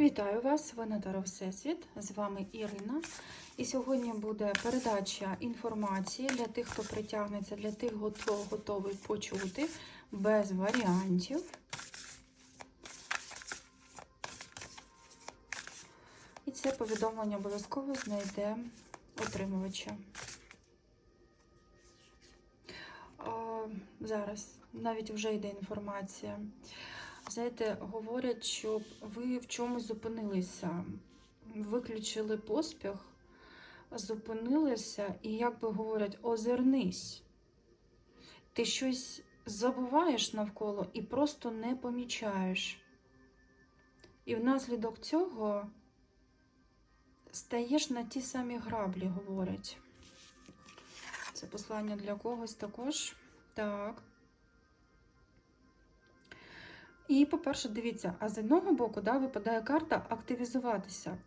Вітаю вас, ви на Таро Всесвіт. З вами Ірина. І сьогодні буде передача інформації для тих, хто притягнеться, для тих, хто готовий почути без варіантів. І це повідомлення обов'язково знайде отримувача. А, Зараз навіть вже йде інформація. Знаєте, говорять, що ви в чомусь зупинилися, виключили поспіх, зупинилися і, як би говорять, озирнись. Ти щось забуваєш навколо і просто не помічаєш. І внаслідок цього стаєш на ті самі граблі, говорять. Це послання для когось також. Так. І, по-перше, дивіться, а з одного боку да, випадає карта активізуватися.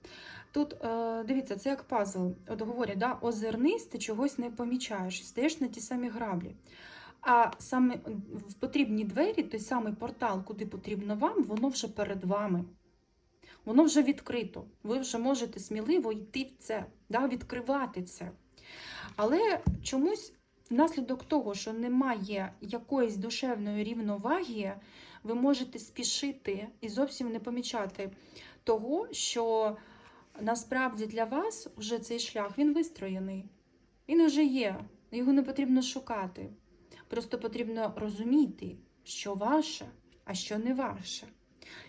Тут, е, дивіться, це як пазл. От говорять, да, озирнись, ти чогось не помічаєш, стаєш на ті самі граблі. А саме в потрібні двері, той самий портал, куди потрібно вам, воно вже перед вами. Воно вже відкрито. Ви вже можете сміливо йти в це, да, відкривати це. Але чомусь внаслідок того, що немає якоїсь душевної рівноваги, ви можете спішити і зовсім не помічати того, що насправді для вас вже цей шлях він вистроєний. Він вже є, його не потрібно шукати. Просто потрібно розуміти, що ваше, а що не ваше.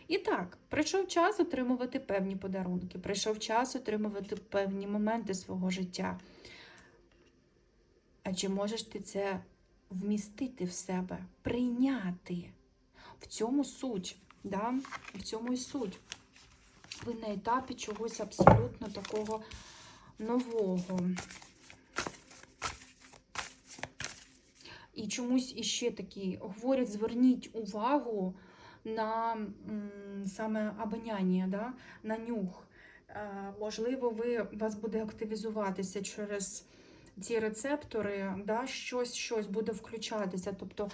І так, прийшов час отримувати певні подарунки, прийшов час отримувати певні моменти свого життя. А чи можеш ти це вмістити в себе, прийняти? В цьому суть, да? в цьому і суть. Ви на етапі чогось абсолютно такого нового. І чомусь іще такі говорять, зверніть увагу на саме обоняння, да? на нюх. Е, можливо, ви, у вас буде активізуватися через ці рецептори, да? щось щось буде включатися. Тобто.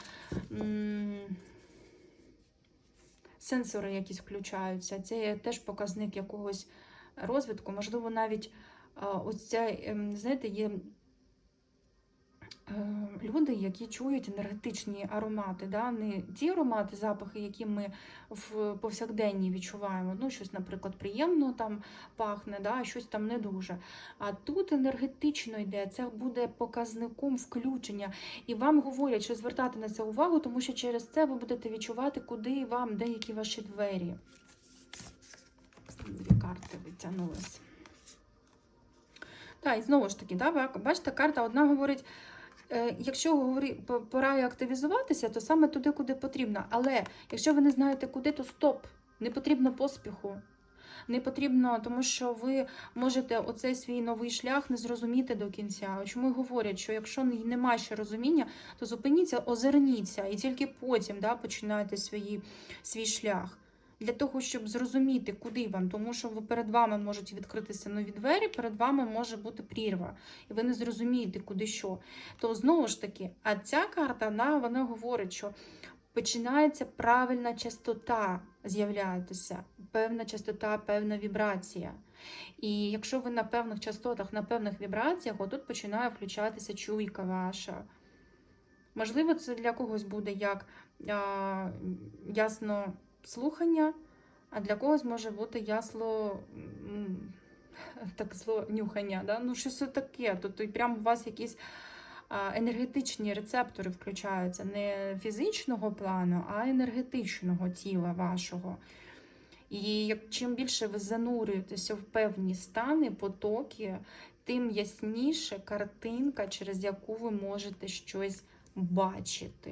Сенсори якісь включаються. Це є теж показник якогось розвитку. Можливо, навіть ось ця, ем, знаєте, є е, люди, які чують енергетичні аромати. Да? Не ті аромати, запахи, які ми в повсякденні відчуваємо. Ну, щось, наприклад, приємно там пахне, да? щось там не дуже. А тут енергетично йде, це буде показником включення. І вам говорять, що звертати на це увагу, тому що через це ви будете відчувати, куди вам деякі ваші двері. Дві карти витягнулись. Так, і знову ж таки, да, бачите, карта одна говорить. Е, якщо говори, пора активізуватися, то саме туди, куди потрібно. Але якщо ви не знаєте куди, то стоп, не потрібно поспіху. Не потрібно, тому що ви можете оцей свій новий шлях не зрозуміти до кінця. Чому говорять, що якщо немає ще розуміння, то зупиніться, озирніться, і тільки потім да, починайте свої, свій шлях для того, щоб зрозуміти, куди вам, тому що ви перед вами можуть відкритися нові двері, перед вами може бути прірва, і ви не зрозумієте, куди що. То знову ж таки, а ця карта вона, вона говорить, що починається правильна частота з'являється, певна частота, певна вібрація. І якщо ви на певних частотах, на певних вібраціях, отут починає включатися чуйка ваша. Можливо, це для когось буде як а, ясно слухання, а для когось може бути ясло так зло нюхання. Да? Ну, щось таке. Тобто прямо у вас якісь енергетичні рецептори включаються не фізичного плану, а енергетичного тіла вашого. І чим більше ви занурюєтеся в певні стани, потоки, тим ясніше картинка, через яку ви можете щось бачити.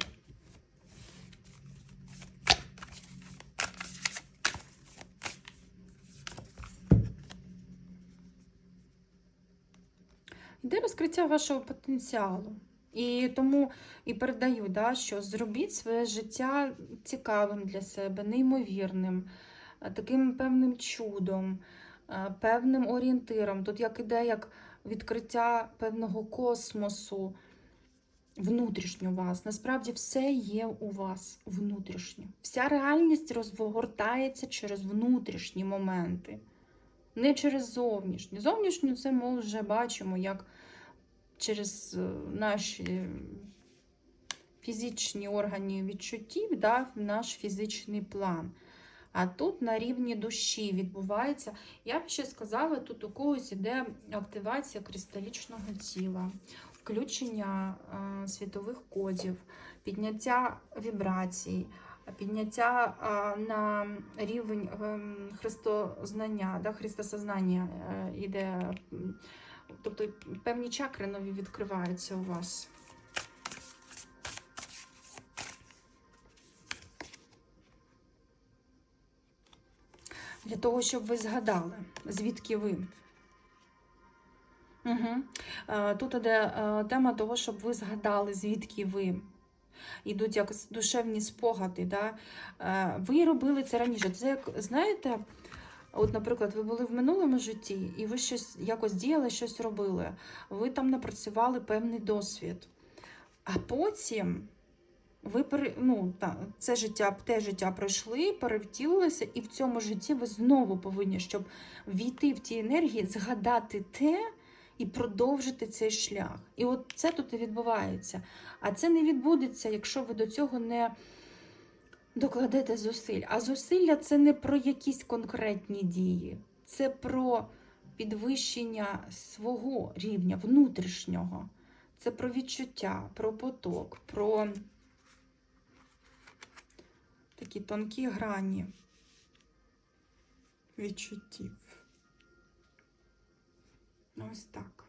Йде розкриття вашого потенціалу. І тому і передаю, да, що зробіть своє життя цікавим для себе, неймовірним, е, таким певним чудом, е, певним орієнтиром. Тут як іде як відкриття певного космосу. внутрішньо вас. Насправді все є у вас внутрішньо. Вся реальність розгортається через внутрішні моменти, не через зовнішні. Зовнішню це ми вже бачимо, як через е, наші фізичні органи відчуттів, да, наш фізичний план. А тут на рівні душі відбувається. Я б ще сказала, тут у когось іде активація кристалічного тіла, включення е, світових кодів, підняття вібрацій, підняття е, на рівень е, христознання, да, христосознання е, іде. Тобто певні чакри нові відкриваються у вас. Для того, щоб ви згадали, звідки ви. Угу. Тут іде тема того, щоб ви згадали, звідки ви. Йдуть як душевні спогади. Да? Е, Ви робили це раніше. Це як, знаєте, от, наприклад, ви були в минулому житті, і ви щось якось діяли, щось робили. Ви там напрацювали певний досвід. А потім ви ну, це життя, те життя пройшли, перевтілилися, і в цьому житті ви знову повинні, щоб війти в ті енергії, згадати те і продовжити цей шлях. І от це тут і відбувається. А це не відбудеться, якщо ви до цього не докладете зусиль. А зусилля це не про якісь конкретні дії, це про підвищення свого рівня внутрішнього. Це про відчуття, про поток, про такі тонкі грані відчуттів. Ось так.